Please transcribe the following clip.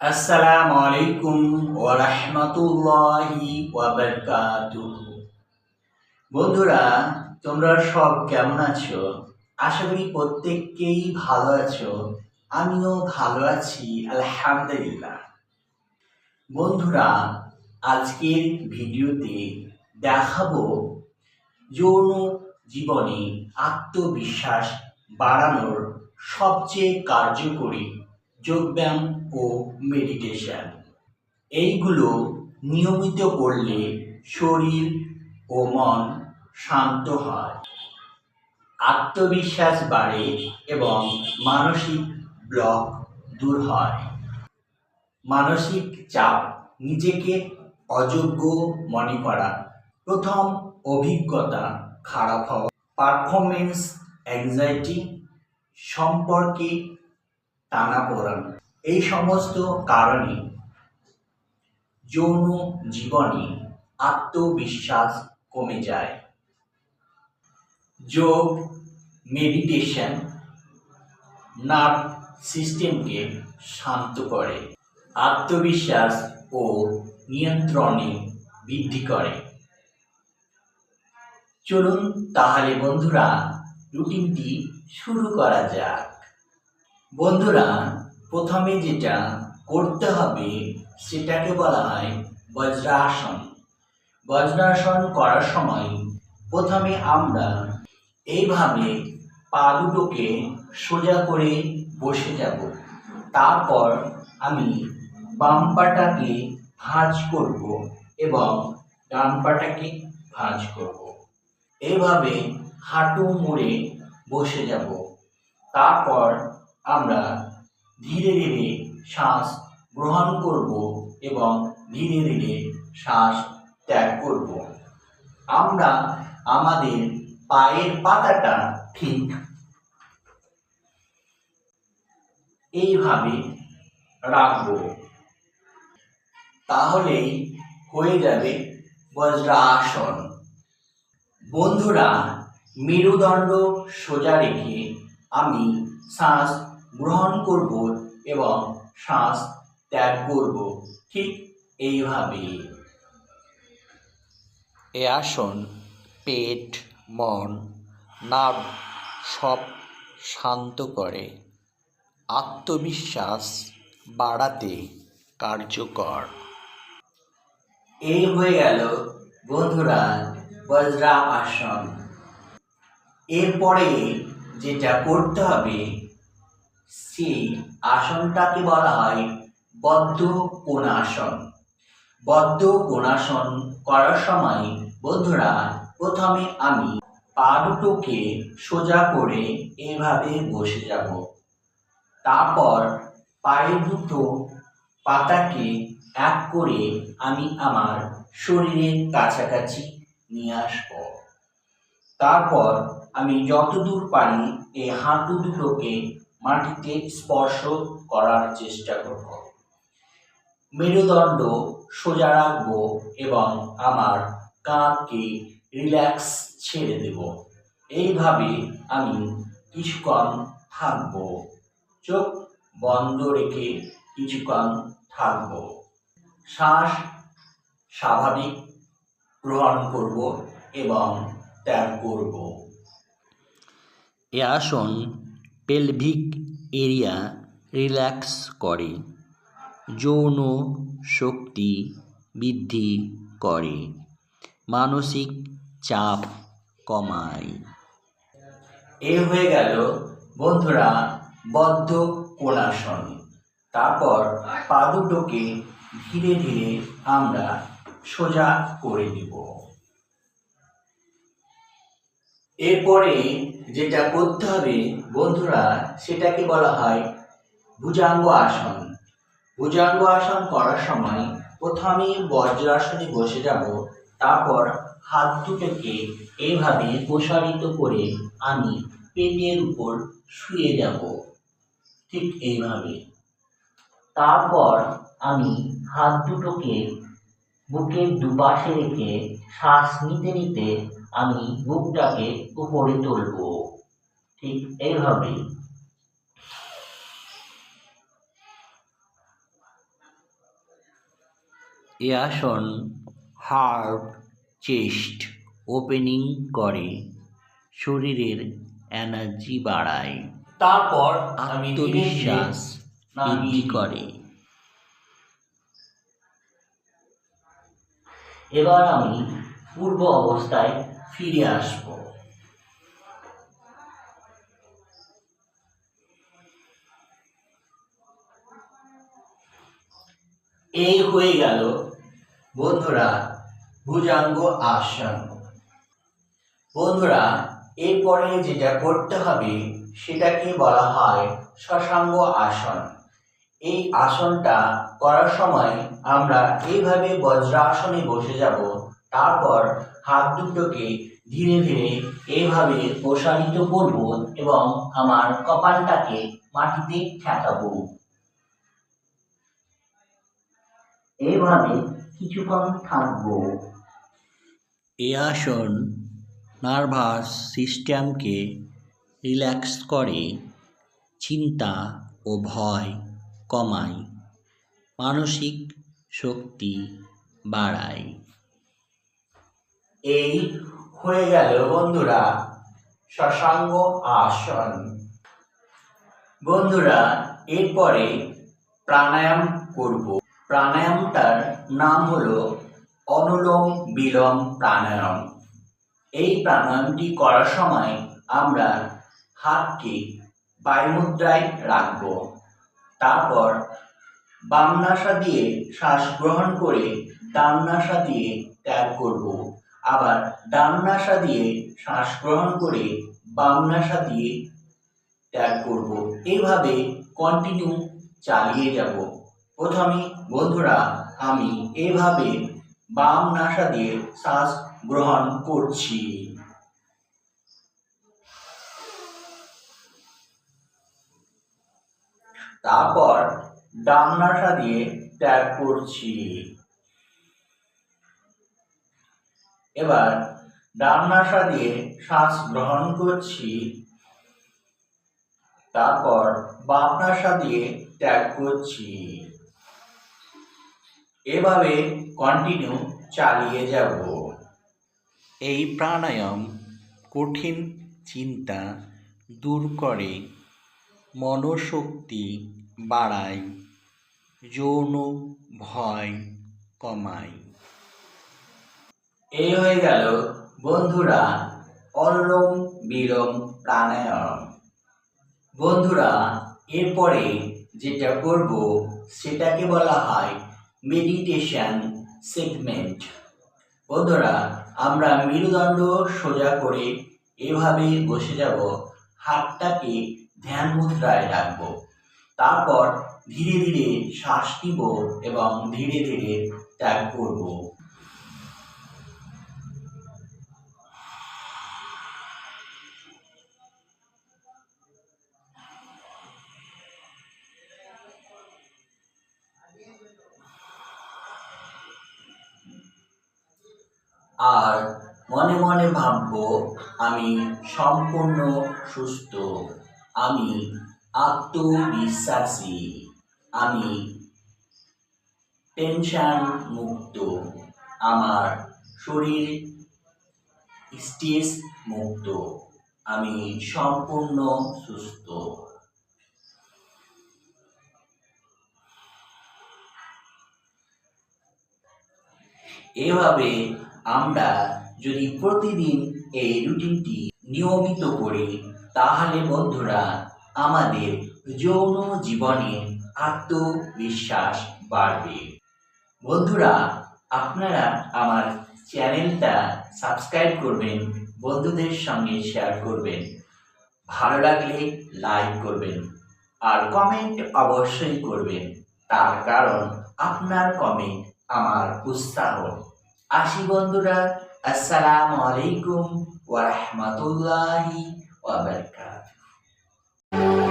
আসসালামু আলাইকুম ওয়া রাহমাতুল্লাহি ওয়া বন্ধুরা, তোমরা সব কেমন আছো? আশা করি প্রত্যেককেই ভালো আছো। আমিও ভালো আছি, আলহামদুলিল্লাহ। বন্ধুরা, আজকের ভিডিওতে দেখাবো যৌন জীবনে আত্মবিশ্বাস বাড়ানোর সবচেয়ে কার্যকরী যোগব্যায়াম ও মেডিটেশন এইগুলো নিয়মিত করলে শরীর ও মন শান্ত হয়। আত্মবিশ্বাস বাড়ে এবং মানসিক ব্লক দূর হয়। মানসিক চাপ নিজেকে অযোগ্য মনে করা। প্রথম অভিজ্ঞতা খারাপ হওয়া। পারফরমেন্স অ্যাংজাইটি সম্পর্কে টানাপোড়েন। এই সমস্ত কারণে যৌন জীবনে আত্মবিশ্বাস কমে যায়। যোগ মেডিটেশন নার্ভ সিস্টেমকে শান্ত করে। আত্মবিশ্বাস ও নিয়ন্ত্রণে বৃদ্ধি করে। চলুন তাহলে বন্ধুরা রুটিনটি শুরু করা যাক। বন্ধুরা প্রথমে যেটা করতে হবে, সেটাকে বলা হয় বজ্রাসন। বজ্রাসন করার সময় প্রথমে আমরা এইভাবে পা দুটোকে সোজা করে বসে যাব। তারপর আমি বাম পাটাকে ভাঁজ করব এবং ডান পাটাকে ভাঁজ করব। এইভাবে হাঁটু মুড়ে বসে যাব। তারপর আমরা ধীরে ধীরে শ্বাস গ্রহণ করব এবং ধীরে ধীরে শ্বাস ত্যাগ করব। আমরা আমাদের পায়ের পাতাটা ঠিক এইভাবে রাখব। তাহলেই হয়ে যাবে বজ্রাসন। বন্ধুরা, মেরুদণ্ড সোজা রেখে আমি শ্বাস গ্রহণ করব এবং শ্বাস ত্যাগ করব। ঠিক এইভাবে এ আসন, পেট, মন নার্ভ সব শান্ত করে। আত্মবিশ্বাস বাড়াতে কার্যকর। এই হয়ে গেল বন্ধুরা বজ্রা আসন। এরপরে যেটা করতে হবে সেই আসনটাকে বলা হয় বদ্ধ কোণাসন। বদ্ধ কোণাসন করার সময় বন্ধুরা প্রথমে আমি পা দুটোকে সোজা করে এভাবে বসে যাব। তারপর পায়ের দুটো পাতাকে এক করে আমি আমার শরীরের কাছাকাছি নিয়ে আসব। তারপর আমি যতদূর পারি এই হাঁটু দুটোকে মাটিতে স্পর্শ করার চেষ্টা করব। মেরুদণ্ড সোজা রাখব এবং আমার কাঁধকে রিল্যাক্স ছেড়ে দেব। এইভাবে আমি কিছুক্ষণ থাকব। চোখ বন্ধ রেখে কিছুক্ষণ থাকব। শ্বাস স্বাভাবিক গ্রহণ করব এবং ত্যাগ করব। এ আসন পেলভিক এরিয়া রিল্যাক্স করে, যৌন শক্তি বৃদ্ধি করে, মানসিক চাপ কমায়। এ হয়ে গেল বন্ধুরা বদ্ধ কোণাসন তারপর পা দুটোকে ধীরে ধীরে আমরা সোজা করে দিব এরপরে যেটা করতে হবে, বন্ধুরা, সেটাকে বলা হয় ভুজাঙ্গ আসন। ভুজাঙ্গ আসন করার সময় প্রথমে বজ্রাসনে বসে যাব, তারপর হাত দুটোকে এইভাবে প্রসারিত করে আমি পেটের উপর শুয়ে যাব, ঠিক এইভাবে। তারপর আমি হাত দুটোকে বুকের দুপাশে রেখে শ্বাস নিতে নিতে আমি বুকটাকে উপরে তুলব। ঠিক এইভাবে এ আসন হার্ট চেস্ট ওপেনিং করে শরীরের এনার্জি বাড়ায়। তারপর আত্মবিশ্বাস বৃদ্ধি করে। এবার আমি পূর্ব অবস্থায় ফিরে আসব। এই হয়ে গেল, বন্ধুরা, ভুজাঙ্গ আসন বন্ধুরা, এরপরে যেটা করতে হবে, সেটাকে বলা হয় শশাঙ্গ আসন। এই আসনটা করার সময় আমরা এইভাবে বজ্রাসনে বসে যাব তারপর হাত দুটোকে ধীরে ধীরে এভাবে প্রসারিত করব এবং আমার কপালটাকে মাটিতে ঠেকাবো। এভাবে কিছুক্ষণ থাকব। এ আসন নার্ভাস সিস্টেমকে রিল্যাক্স করে, চিন্তা ও ভয় কমায়, মানসিক শক্তি বাড়ায়। এই হয়ে গেল বন্ধুরা শশাঙ্গ আসন। বন্ধুরা, এরপরে প্রাণায়াম করব। প্রাণায়ামটার নাম হলো অনুলোম বিলোম প্রাণায়াম। এই প্রাণায়ামটি করার সময় আমরা হাতকে বায়ুমুদ্রায় রাখব। তারপর বাম নাসা দিয়ে শ্বাস গ্রহণ করে ডান নাসা দিয়ে ত্যাগ করব। আবার ডান নাসা দিয়ে শ্বাস গ্রহণ করে বাম নাসা দিয়ে ত্যাগ করব। এইভাবে কন্টিনিউ চালিয়ে যাব। প্রথমে, বন্ধুরা, আমি এইভাবে বাম নাসা দিয়ে শ্বাস গ্রহণ করছি। তারপর ডান নাসা দিয়ে ত্যাগ করছি। এবার ডান নাসা দিয়ে শ্বাস গ্রহণ করছি। তারপর বাম নাসা দিয়ে ত্যাগ করছি। এভাবে কন্টিনিউ চালিয়ে যাব। এই প্রাণায়াম কঠিন চিন্তা দূর করে, মনোশক্তি বাড়ায়, যৌন ভয় কমায়। এই হয়ে গেল বন্ধুরা অনুলোম বিলোম প্রাণায়াম। বন্ধুরা, এরপরে যেটা করব, সেটাকে বলা হয় মেডিটেশন সেগমেন্ট বন্ধুরা, আমরা মেরুদণ্ড সোজা করে এভাবে বসে যাব, হাতটাকে ধ্যান মুদ্রায় রাখব। তারপর ধীরে ধীরে শ্বাস নিব এবং ধীরে ধীরে ত্যাগ করব। আর মনে মনে ভাববো, আমি সম্পূর্ণ সুস্থ। আমি আত্মবিশ্বাসী। আমি টেনশন মুক্ত। আমার শরীর স্ট্রেস মুক্ত। আমি সম্পূর্ণ সুস্থ। এভাবে আমরা যদি প্রতিদিন এই রুটিনটি নিয়মিত করি, তাহলে বন্ধুরা, আমাদের যৌন জীবনে আত্মবিশ্বাস বাড়বে। বন্ধুরা, আপনারা আমার চ্যানেলটা সাবস্ক্রাইব করবেন, বন্ধুদের সঙ্গে শেয়ার করবেন, ভালো লাগলে লাইক করবেন, আর কমেন্ট অবশ্যই করবেন। তার কারণ, আপনার কমেন্ট আমার উৎসাহ। আসি বন্ধুরা আসসালামু আলাইকুম ওয়া রাহমাতুল্লাহি ওয়া বারাকাতুহু।